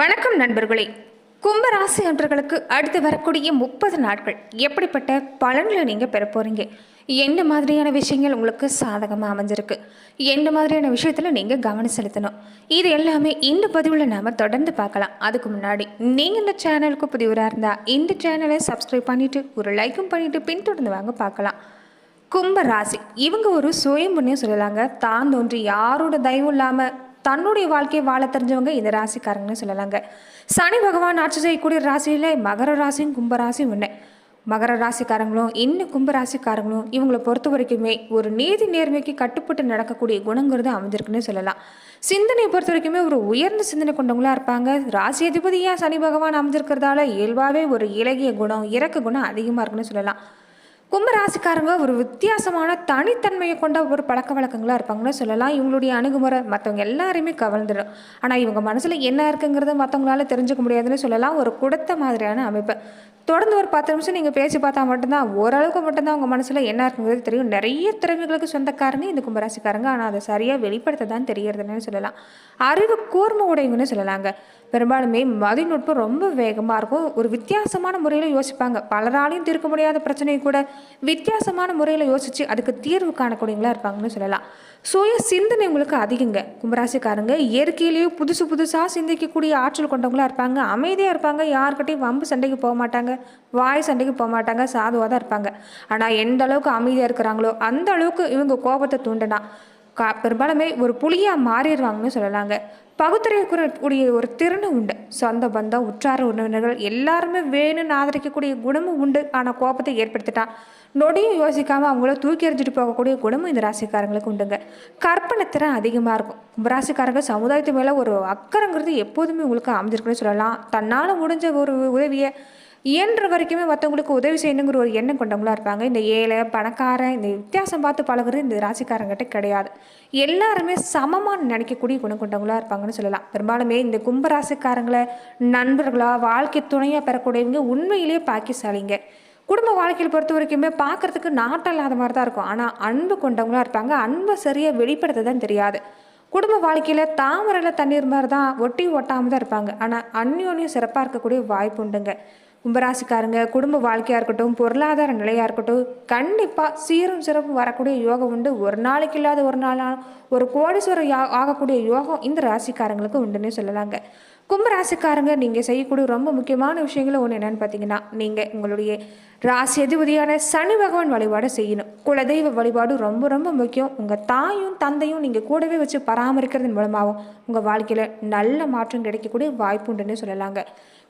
வணக்கம் நண்பர்களே. கும்பராசி அன்றர்களுக்கு அடுத்து வரக்கூடிய முப்பது நாட்கள் எப்படிப்பட்ட பலன்களை நீங்கள் பெற போகிறீங்க எந்த மாதிரியான விஷயங்கள் உங்களுக்கு சாதகமாக அமைஞ்சிருக்கு? எந்த மாதிரியான விஷயத்தில் நீங்கள் கவனம் செலுத்தணும்? இது எல்லாமே இந்த பதிவில் நாம் தொடர்ந்து பார்க்கலாம். அதுக்கு முன்னாடி நீங்கள் இந்த சேனலுக்கு புதியவராக இருந்தால் இந்த சேனலை சப்ஸ்கிரைப் பண்ணிவிட்டு ஒரு லைக்கும் பண்ணிவிட்டு பின்தொடர்ந்து வாங்க பார்க்கலாம். கும்ப ராசி இவங்க ஒரு சுயம்புன்னே சொல்லலாங்க. தான் தோன்றி யாரோட தயவும் இல்லாமல் தன்னுடைய வாழ்க்கையை வாழ தெரிஞ்சவங்க இந்த ராசிக்காரங்கன்னு சொல்லலாங்க. சனி பகவான் ஆட்சி செய்யக்கூடிய ராசியில் மகர ராசியும் கும்பராசியும் ஒன்று மகர ராசிக்காரங்களும் இன்னும் கும்பராசிக்காரங்களும் இவங்களை பொறுத்த வரைக்குமே ஒரு நீதி நேர்மைக்கு கட்டுப்பட்டு நடக்கக்கூடிய குணங்கிறது அமைஞ்சிருக்குன்னு சொல்லலாம். சிந்தனை பொறுத்த வரைக்குமே ஒரு உயர்ந்த சிந்தனை கொண்டவங்களா இருப்பாங்க. ராசி அதிபதியாக சனி பகவான் அமைஞ்சிருக்கிறதால இயல்பாகவே ஒரு இலகிய குணம் இறக்க குணம் அதிகமாக இருக்குன்னு சொல்லலாம். கும்பராசிக்காரங்க ஒரு வித்தியாசமான தனித்தன்மையை கொண்ட ஒரு பழக்க வழக்கங்களாக இருப்பாங்கன்னு சொல்லலாம். இவங்களுடைய அணுகுமுறை மற்றவங்க எல்லாருமே கவர்ந்துடும் ஆனால் இவங்க மனசில் என்ன இருக்குங்கிறத மற்றவங்களால தெரிஞ்சுக்க முடியாதுன்னு சொல்லலாம். ஒரு கொடுத்த மாதிரியான அமைப்பு. தொடர்ந்து ஒரு பத்து நிமிஷம் நீங்கள் பேசி பார்த்தா மட்டும்தான் ஓரளவுக்கு மட்டும்தான் உங்கள் மனசில் என்ன இருக்குங்கிறது தெரியும். நிறைய திறமைகளுக்கு சொந்தக்காரங்க இந்த கும்பராசிக்காரங்க. ஆனால் அதை சரியாக வெளிப்படுத்த தான் தெரியறதுன்னு சொல்லலாம். அறிவு கூர்மை உடையவங்கன்னு சொல்லலாங்க. பெரும்பாலுமே மதிநுட்பம் ரொம்ப வேகமாக இருக்கும். ஒரு வித்தியாசமான முறையில் யோசிப்பாங்க. பலராலையும் தீர்க்க முடியாத பிரச்சனையை கூட வித்தியாசமான முறையில் யோசித்து அதுக்கு தீர்வு காணக்கூடியவங்களா இருப்பாங்கன்னு சொல்லலாம். சுய சிந்தனை உங்களுக்கு அதிகங்க. கும்பராசிக்காரங்க இயற்கையிலேயே புதுசு புதுசாக சிந்திக்கக்கூடிய ஆற்றல் கொண்டவங்களாக இருப்பாங்க. அமைதியாக இருப்பாங்க. யார்கிட்டையும் வம்பு சண்டைக்கு போக மாட்டாங்க. வாய் சண்டைக்கு போக மாட்டாங்க. சாதுவாக தான் இருப்பாங்க. ஆனால் எந்த அளவுக்கு அமைதியாக இருக்கிறாங்களோ அந்த அளவுக்கு இவங்க கோபத்தை தூண்டினா. கா பெரும்பாலுமே ஒரு புலியாக மாறிடுவாங்கன்னு சொல்லலாங்க. பகுத்தறியக்கூடிய ஒரு திறனு உண்டு. சொந்த பந்தம் உற்றார உறவினர்கள் எல்லாருமே வேணும்னு ஆதரிக்கக்கூடிய குணமும் உண்டு. ஆனால் கோபத்தை ஏற்படுத்திட்டான் நொடியும் யோசிக்காமல் அவங்கள தூக்கி எறிஞ்சிட்டு போகக்கூடிய குணமும் இந்த ராசிக்காரங்களுக்கு உண்டுங்க. கற்பனை திறன் அதிகமாக இருக்கும். கும்பராசிக்காரங்க சமுதாயத்து மேலே ஒரு அக்கறைங்கிறது எப்போதுமே உங்களுக்கு அமைஞ்சிருக்குன்னு சொல்லலாம். தன்னால் முடிஞ்ச ஒரு உதவியை இயன்ற வரைக்குமே மற்றவங்களுக்கு உதவி செய்யணுங்கிற ஒரு எண்ணம் கொண்டவங்களாக இருப்பாங்க இந்த ஏழை பணக்காரன் இந்த வித்தியாசம் பார்த்து பழகுறது இந்த ராசிக்காரங்கிட்ட கிடையாது. எல்லாருமே சமமாக நினைக்கக்கூடிய குணம் கொண்டவங்களாக இருப்பாங்கன்னு சொல்லலாம். பெரும்பாலுமே இந்த கும்பராசிக்காரங்களை நண்பர்களாக வாழ்க்கை துணையாக பெறக்கூடியவங்க உண்மையிலேயே பாக்கிசாலிங்க குடும்ப வாழ்க்கையில் பொறுத்த வரைக்குமே பார்க்கறதுக்கு நாட்டம் இல்லாத மாதிரி தான் இருக்கும். ஆனால் அன்பு கொண்டவங்களா இருப்பாங்க. அன்பை சரியாக வெளிப்படுத்த தான் தெரியாது. குடும்ப வாழ்க்கையில் தாமரையில் தண்ணீர் மாதிரி தான் ஒட்டி ஒட்டாமல் தான் இருப்பாங்க. ஆனால் அந்யோன்யம் சிறப்பாக இருக்கக்கூடிய வாய்ப்பு உண்டுங்க. கும்பராசிக்காரங்க குடும்ப வாழ்க்கையாக இருக்கட்டும் பொருளாதார நிலையாக இருக்கட்டும் கண்டிப்பாக சீரும் சிறப்பும் வரக்கூடிய யோகம் உண்டு. ஒரு நாளைக்கு இல்லாத ஒரு நாள் ஒரு கோடீஸ்வரர் யா ஆகக்கூடிய யோகம் இந்த ராசிக்காரங்களுக்கு உண்டுன்னு சொல்லலாங்க. கும்பராசிக்காரங்க நீங்கள் செய்யக்கூடிய ரொம்ப முக்கியமான விஷயங்களும் ஒன்று என்னென்னு பார்த்தீங்கன்னா நீங்கள் உங்களுடைய ராசி அதிபதியான சனி பகவான் வழிபாடு செய்யணும். குலதெய்வ வழிபாடு ரொம்ப ரொம்ப முக்கியம். உங்கள் தாயும் தந்தையும் நீங்கள் கூடவே வச்சு பராமரிக்கிறதன் மூலமாகவும் உங்கள் வாழ்க்கையில் நல்ல மாற்றம் கிடைக்கக்கூடிய வாய்ப்பு உண்டுன்னு சொல்லலாங்க.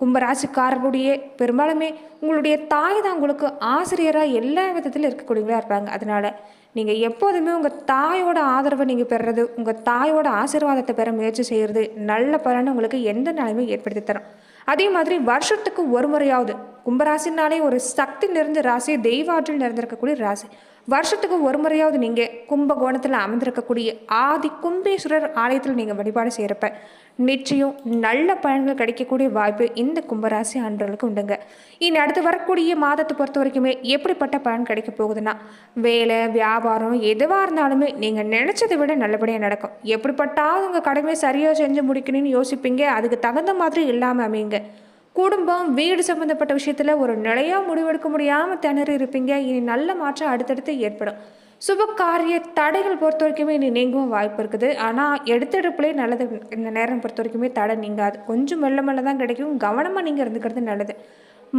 கும்பராசிக்காரர்களுடைய பெரும்பாலுமே உங்களுடைய தாய் தான் உங்களுக்கு ஆசிரியராக எல்லா விதத்திலும் இருக்கக்கூடியவங்களா இருப்பாங்க. அதனால் நீங்கள் எப்போதுமே உங்கள் தாயோட ஆதரவை நீங்கள் பெறுறது உங்கள் தாயோட ஆசீர்வாதத்தை பெற முயற்சி செய்கிறது நல்ல பலனை உங்களுக்கு எந்த நிலைமையும் ஏற்படுத்தி தரும். அதே மாதிரி வருஷத்துக்கு ஒரு முறையாவது கும்பராசினாலே ஒரு சக்தி நிறைந்த ராசி தெய்வாற்றல் நிறைந்திருக்கக்கூடிய ராசி. வருஷத்துக்கு ஒரு முறையாவது நீங்கள் கும்பகோணத்தில் அமர்ந்திருக்கக்கூடிய ஆதி கும்பேஸ்வரர் ஆலயத்தில் நீங்கள் வழிபாடு செய்கிறப்ப நிச்சயம் நல்ல பலன்கள் கிடைக்கக்கூடிய வாய்ப்பு இந்த கும்பராசி அன்றர்களுக்கு உண்டுங்க. இனி அடுத்து வரக்கூடிய மாதத்தை பொறுத்த வரைக்குமே எப்படிப்பட்ட பலன் கிடைக்க போகுதுன்னா வேலை வியாபாரம் எதுவாக இருந்தாலுமே நீங்கள் நினச்சதை விட நல்லபடியாக நடக்கும். எப்படிப்பட்டாவது உங்கள் கடமையை சரியாக செஞ்சு முடிக்கணும்னு யோசிப்பீங்க. அதுக்கு தகுந்த மாதிரி இல்லாமல் அமையுங்க. குடும்பம் வீடு சம்மந்தப்பட்ட விஷயத்தில் ஒரு நிலையாக முடிவெடுக்க முடியாமல் திணறி இருப்பீங்க. இனி நல்ல மாற்றம் அடுத்தடுத்து ஏற்படும். சுப காரிய தடைகள் பொறுத்த வரைக்குமே இனி நீங்கவும் வாய்ப்பு இருக்குது. ஆனால் எடுத்தெடுப்புலேயே நல்லது. இந்த நேரம் பொறுத்த வரைக்குமே தடை நீங்காது. கொஞ்சம் மெல்ல மெல்ல தான் கிடைக்கும். கவனமாக நீங்கள் இருந்துக்கிறது நல்லது.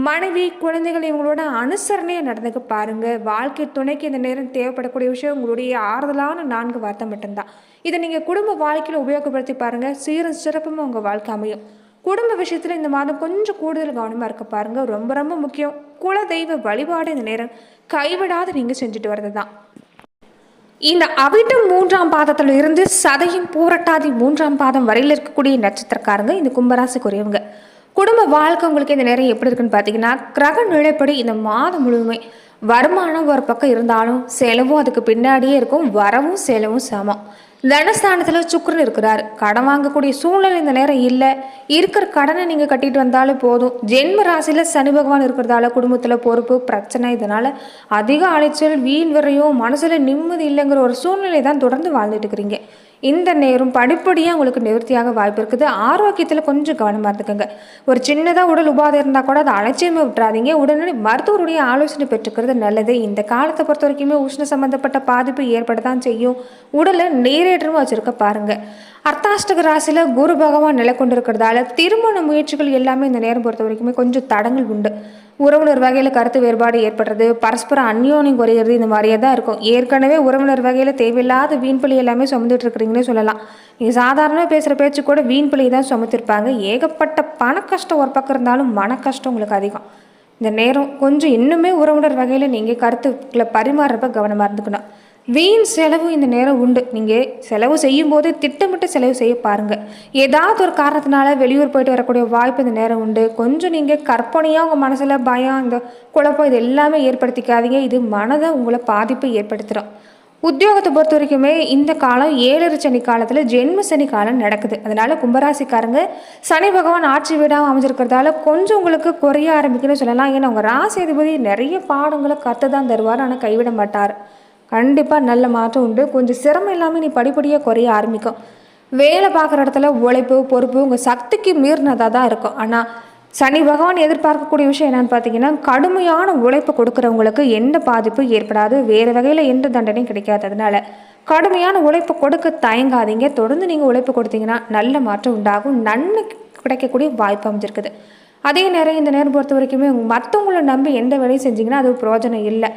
மனைவி குழந்தைகள் இவங்களோட அனுசரணையாக நடந்துக்க பாருங்கள் வாழ்க்கை துணைக்கு இந்த நேரம் தேவைப்படக்கூடிய விஷயம் உங்களுடைய ஆறுதலான நான்கு வார்த்தை மட்டும்தான். இதை நீங்கள் குடும்ப வாழ்க்கையில் உபயோகப்படுத்தி பாருங்கள் சீரும் சிறப்பும் உங்கள் வாழ்க்கை அமையும். குடும்ப விஷயத்தில் இந்த மாதம் கொஞ்சம் கூடுதல் கவனமாக இருக்க பாருங்கள் ரொம்ப ரொம்ப முக்கியம். குலதெய்வ வழிபாடு இந்த நேரம் கைவிடாது நீங்கள் செஞ்சுட்டு வர்றது தான் இந்த அவிட்டம் மூன்றாம் பாதத்தில் இருந்து சதையும் பூரட்டாதி மூன்றாம் பாதம் வரையில் இருக்கக்கூடிய நட்சத்திரக்காரங்க இந்த கும்பராசிக்குரியவங்க. குடும்ப வாழ்க்கை உங்களுக்கு இந்த நேரம் எப்படி இருக்குன்னு பார்த்தீங்கன்னா கிரக நிலைப்படி இந்த மாதம் முழுவதுமே வருமானம் ஒரு பக்கம் இருந்தாலும் செலவும் அதுக்கு பின்னாடியே இருக்கும் வரவும் செலவும் சமம். தனஸ்தானத்தில் சுக்கரன் இருக்கிறார். கடன் வாங்கக்கூடிய சூழ்நிலை இந்த நேரம் இல்லை. இருக்கிற கடனை நீங்கள் கட்டிட்டு வந்தாலும் போதும். ஜென்ம ராசியில் சனி பகவான் இருக்கிறதால குடும்பத்தில் பொறுப்பு பிரச்சனை இதனால் அதிக அலைச்சல் வீண் விரையும் மனசில் நிம்மதி இல்லைங்கிற ஒரு சூழ்நிலை தான் தொடர்ந்து வாழ்ந்துட்டு இருக்கிறீங்க. இந்த நேரம் படிப்படியாக உங்களுக்கு நிவர்த்தியாக வாய்ப்பு இருக்குது. ஆரோக்கியத்தில் கொஞ்சம் கவனமாக இருந்துக்கோங்க. ஒரு சின்னதாக உடல் உபாதை இருந்தால் கூட அதை அலட்சியமாக விட்டுறாதீங்க. உடனடி மருத்துவருடைய ஆலோசனை பெற்றுக்கிறது நல்லது. இந்த காலத்தை பொறுத்த வரைக்குமே உஷ்ண சம்மந்தப்பட்ட பாதிப்பு ஏற்பட தான் செய்யும். உடலை நீரேற்றமாக வச்சுருக்க பாருங்கள் அர்த்தாஷ்டக ராசியில் குரு பகவான் நிலை கொண்டிருக்கிறதால திருமண முயற்சிகள் எல்லாமே இந்த நேரம் பொறுத்த வரைக்குமே கொஞ்சம் தடங்கள் உண்டு. உறவினர் வகையில் கருத்து வேறுபாடு ஏற்படுறது பரஸ்பர அந்யோன்யம் குறையிறது இந்த மாதிரியே தான் இருக்கும். ஏற்கனவே உறவினர் வகையில் தேவையில்லாத வீண்பலி எல்லாமே சுமந்துட்டு இருக்கிறீங்கன்னே சொல்லலாம். நீங்கள் சாதாரணமாக பேசுகிற பேச்சு கூட வீண்பலி தான் சுமத்திருப்பாங்க. ஏகப்பட்ட பண கஷ்டம் ஒரு பக்கம் இருந்தாலும் மன கஷ்டம் உங்களுக்கு அதிகம். இந்த நேரம் கொஞ்சம் இன்னுமே உறவினர் வகையில் நீங்கள் கருத்துக்களை பரிமாறுறப்ப கவனமாக இருந்துக்கணும். வீண் செலவு இந்த நேரம் உண்டு. நீங்கள் செலவு செய்யும் போது திட்டமிட்டு செலவு செய்ய பாருங்கள் ஏதாவது ஒரு காரணத்தினால வெளியூர் போயிட்டு வரக்கூடிய வாய்ப்பு இந்த நேரம் உண்டு. கொஞ்சம் நீங்கள் கற்பனையாக உங்கள் மனசில் பயம் இந்த குழப்பம் இது எல்லாமே ஏற்படுத்திக்காதீங்க. இது மனதை உங்களை பாதிப்பை ஏற்படுத்துகிறோம் உத்தியோகத்தை பொறுத்த வரைக்குமே இந்த காலம் ஏழரை சனி காலத்தில் ஜென்ம சனி காலம் நடக்குது. அதனால கும்பராசிக்காரங்க சனி பகவான் ஆட்சி வீடாக அமைஞ்சிருக்கிறதால கொஞ்சம் உங்களுக்கு குறைய ஆரம்பிக்குன்னு சொல்லலாம். ஏன்னா உங்கள் ராசி அதிபதி நிறைய பாடங்களை கற்று தான் தருவார். ஆனால் கைவிட மாட்டார். கண்டிப்பாக நல்ல மாற்றம் உண்டு. கொஞ்சம் சிரமம் இல்லாமல் நீ படிப்படியாக குறைய ஆரம்பிக்கும். வேலை பார்க்குற இடத்துல உழைப்பு பொறுப்பு உங்கள் சக்திக்கு மீறினதாக தான் இருக்கும். ஆனால் சனி பகவான் எதிர்பார்க்கக்கூடிய விஷயம் என்னன்னு பார்த்தீங்கன்னா கடுமையான உழைப்பு கொடுக்குறவங்களுக்கு எந்த பாதிப்பு ஏற்படாது. வேறு வகையில் எந்த தண்டனையும் கிடைக்காததுனால கடுமையான உழைப்பு கொடுக்க தயங்காதீங்க. தொடர்ந்து நீங்கள் உழைப்பு கொடுத்தீங்கன்னா நல்ல மாற்றம் உண்டாகும். நன்மை கிடைக்கக்கூடிய வாய்ப்பு அமைஞ்சிருக்குது. அதே நேரம் இந்த நேரம் பொறுத்த வரைக்குமே மற்றவங்களை நம்பி எந்த வேலையும் செஞ்சிங்கன்னா அது பிரயோஜனம் இல்லை.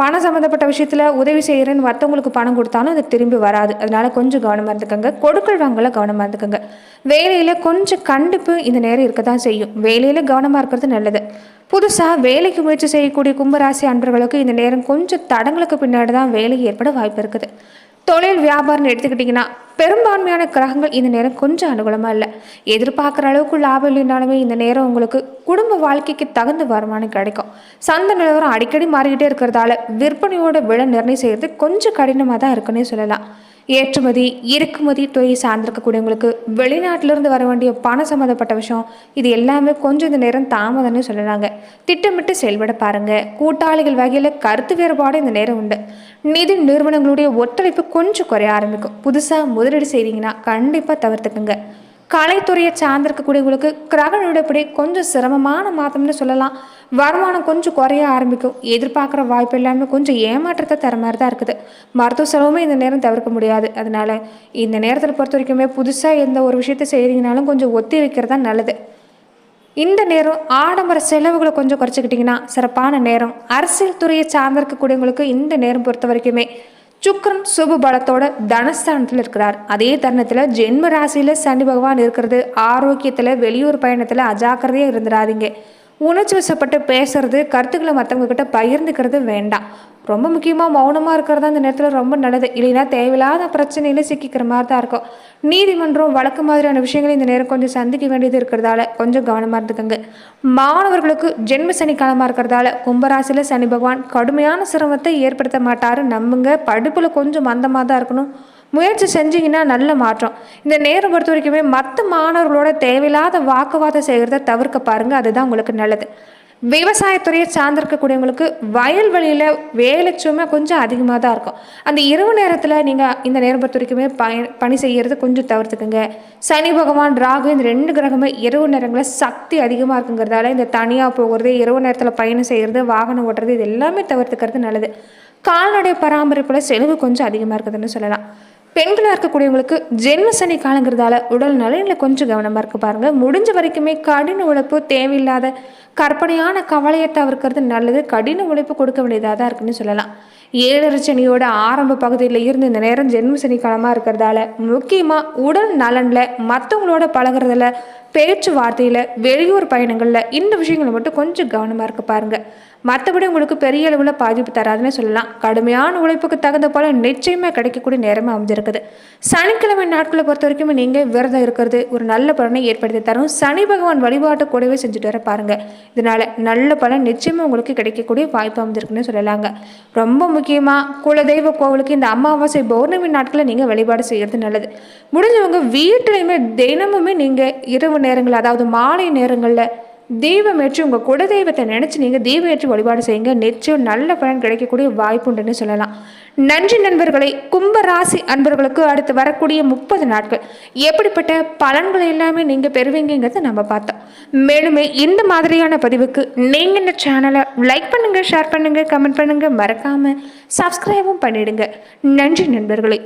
பணம் சம்மந்தப்பட்ட விஷயத்தில் உதவி செய்கிறேன்னு மற்றவங்களுக்கு பணம் கொடுத்தாலும் அது திரும்பி வராது. அதனால கொஞ்சம் கவனமாக இருந்துக்கோங்க. கொடுக்கல் வாங்கல கவனமாக இருந்துக்கோங்க. வேலையில் கொஞ்சம் கண்டிப்பு இந்த நேரம் இருக்க தான் செய்யும். வேலையில் கவனமாக இருக்கிறது நல்லது. புதுசாக வேலைக்கு முயற்சி செய்யக்கூடிய கும்பராசி அன்பர்களுக்கு இந்த நேரம் கொஞ்சம் தடங்களுக்கு பின்னாடி தான் வேலை ஏற்பட வாய்ப்பு இருக்குது. தொழில் வியாபாரம்னு எடுத்துக்கிட்டிங்கன்னா பெரும்பான்மையான கிரகங்கள் இந்த நேரம் கொஞ்சம் அனுகூலமாக இல்லை. எதிர்பார்க்குற அளவுக்கு லாபம் இல்லைனாலுமே இந்த நேரம் உங்களுக்கு குடும்ப வாழ்க்கைக்கு தகுந்த வருமானம் கிடைக்கும். சந்தை நிலவரம் அடிக்கடி மாறிக்கிட்டே இருக்கிறதால விற்பனையோட விலை நிர்ணயம் செய்கிறது கொஞ்சம் கடினமாக தான் இருக்குன்னே சொல்லலாம். ஏற்றுமதி இறக்குமதி துறை சார்ந்திருக்கக்கூடியவங்களுக்கு வெளிநாட்டிலிருந்து வர வேண்டிய பணம் சம்மந்தப்பட்ட விஷயம் இது எல்லாமே கொஞ்சம் இந்த நேரம் தாமதம்னு சொல்கிறாங்க திட்டமிட்டு செயல்பட பாருங்க. கூட்டாளிகள் வகையில் கருத்து வேறுபாடு இந்த நேரம் உண்டு. நிதி நிறுவனங்களுடைய ஒத்துழைப்பு கொஞ்சம் குறைய ஆரம்பிக்கும். புதுசாக முதலீடு செய்தீங்கன்னா கண்டிப்பாக தவிர்த்துக்குங்க. கலைத்துறையை சார்ந்திருக்கக்கூடியவங்களுக்கு கிரக நிலப்படி கொஞ்சம் சிரமமான மாதம்னு சொல்லலாம். வருமானம் கொஞ்சம் குறைய ஆரம்பிக்கும். எதிர்பார்க்குற வாய்ப்பு எல்லாமே கொஞ்சம் ஏமாற்றத்தை தர மாதிரி தான் இருக்குது. மருத்துவ செலவுமே இந்த நேரம் தவிர்க்க முடியாது. அதனால இந்த நேரத்தில் பொறுத்த வரைக்குமே புதுசாக எந்த ஒரு விஷயத்தை செய்கிறீங்கனாலும் கொஞ்சம் ஒத்தி வைக்கிறது தான் நல்லது. இந்த நேரம் ஆடம்பர செலவுகளை கொஞ்சம் குறைச்சிக்கிட்டிங்கன்னா சிறப்பான நேரம். அரசியல் துறையை சார்ந்திருக்கக்கூடியவங்களுக்கு இந்த நேரம் பொறுத்த வரைக்குமே சுக்கரன் சுப பலத்தோட தனஸ்தானத்தில் இருக்கிறார். அதே தருணத்தில் ஜென்ம ராசியில் சனி பகவான் இருக்கிறது. ஆரோக்கியத்தில் வெளியூர் பயணத்தில் அஜாக்கிரதையாக இருந்துடாதீங்க உணர்ச்சி வசப்பட்டு பேசுறது கருத்துக்களை மற்றவங்கக்கிட்ட பகிர்ந்துக்கிறது வேண்டாம். ரொம்ப முக்கியமாக மௌனமாக இருக்கிறது அந்த நேரத்தில் ரொம்ப நல்லது. இல்லைன்னா தேவையில்லாத பிரச்சனையில் சிக்கிக்கிற மாதிரி தான் இருக்கும். நீதிமன்றம் வழக்கு மாதிரியான விஷயங்களை இந்த நேரம் கொஞ்சம் சந்திக்க வேண்டியது இருக்கிறதால கொஞ்சம் கவனமாக இருந்துக்கோங்க. மாணவர்களுக்கு ஜென்ம சனி காலமாக இருக்கிறதால கும்பராசியில் சனி பகவான் கடுமையான சிரமத்தை ஏற்படுத்த மாட்டாரு நம்புங்க. படிப்பில் கொஞ்சம் மந்தமாக தான் இருக்கணும். முயற்சி செஞ்சிங்கன்னா நல்ல மாற்றம். இந்த நேரம் பொறுத்த வரைக்குமே மற்ற மாணவர்களோட தேவையில்லாத வாக்குவாதம் செய்கிறத தவிர்க்க பாருங்க அதுதான் உங்களுக்கு நல்லது. விவசாயத்துறையை சார்ந்திருக்கக்கூடியவங்களுக்கு வயல்வெளியில் வேலை சுமை கொஞ்சம் அதிகமாக தான் இருக்கும். அந்த இரவு நேரத்தில் நீங்கள் இந்த நேரம் பொறுத்த வரைக்குமே பய பணி செய்கிறது கொஞ்சம் தவிர்த்துக்குங்க. சனி பகவான் ராகு இந்த ரெண்டு கிரகமே இரவு நேரங்களில் சக்தி அதிகமாக இருக்குங்கிறதால இந்த தனியாக போகிறது இரவு நேரத்தில் பயணம் செய்கிறது வாகனம் ஓட்டுறது இது எல்லாமே தவிர்த்துக்கிறது நல்லது. கால்நடை பராமரிப்பில் செலவு கொஞ்சம் அதிகமாக இருக்குதுன்னு சொல்லலாம். பெண்களாக இருக்கக்கூடியவங்களுக்கு ஜென்ம சனி காலங்கிறதால உடல் நலனில் கொஞ்சம் கவனமாக இருக்க பாருங்கள் முடிஞ்ச வரைக்குமே கடின உழைப்பு தேவையில்லாத கற்பனையான கவலையை தவிர்க்கிறது நல்லது. கடின உழைப்பு கொடுக்க வேண்டியதாக தான் இருக்குன்னு சொல்லலாம். ஏழரை சனியோட ஆரம்ப பகுதியில் இருந்து இந்த நேரம் ஜென்ம சனி காலமாக இருக்கிறதால முக்கியமாக உடல் நலனில் மற்றவங்களோட பழகிறதுல பேச்சுவார்த்தையில் வெளியூர் பயணங்களில் இந்த விஷயங்களை மட்டும் கொஞ்சம் கவனமாக இருக்க பாருங்கள் மற்றபடி உங்களுக்கு பெரிய அளவில் பாதிப்பு தராதுன்னு சொல்லலாம். கடுமையான உழைப்புக்கு தகுந்த போல நிச்சயமாக கிடைக்கக்கூடிய நேரமாக அமைஞ்சிருக்குது. சனிக்கிழமை நாட்களை பொறுத்த வரைக்கும் நீங்கள் விரதம் இருக்கிறது ஒரு நல்ல பலனை ஏற்படுத்தி தரும். சனி பகவான் வழிபாட்டு கூடவே செஞ்சுட்டு வர பாருங்கள் இதனால நல்ல பலன் நிச்சயமாக உங்களுக்கு கிடைக்கக்கூடிய வாய்ப்பு அமைஞ்சிருக்குன்னு சொல்லலாங்க. ரொம்ப முக்கியமாக குலதெய்வ கோவிலுக்கு இந்த அமாவாசை பௌர்ணமி நாட்களை நீங்கள் வழிபாடு செய்கிறது நல்லது. முடிஞ்சவங்க வீட்டிலையுமே தினமுமே நீங்கள் இரவு நேரங்கள் அதாவது மாலை நேரங்களில் தெய்வம் ஏற்றி உங்கள் குலதெய்வத்தை நினச்சி நீங்கள் தெய்வம் ஏற்றி வழிபாடு செய்யுங்க. நிச்சயம் நல்ல பலன் கிடைக்கக்கூடிய வாய்ப்பு உண்டுன்னு சொல்லலாம். நன்றி நண்பர்களை கும்பராசி அன்பர்களுக்கு அடுத்து வரக்கூடிய முப்பது நாட்கள். எப்படிப்பட்ட பலன்கள் எல்லாமே நீங்கள் பெறுவீங்கிறத நம்ம பார்த்தோம். மேலுமே இந்த மாதிரியான பதிவுக்கு நீங்கள் இந்த சேனலை லைக் பண்ணுங்கள் ஷேர் பண்ணுங்கள் கமெண்ட் பண்ணுங்கள் மறக்காமல் சப்ஸ்கிரைபும் பண்ணிடுங்க. நன்றி நண்பர்களே.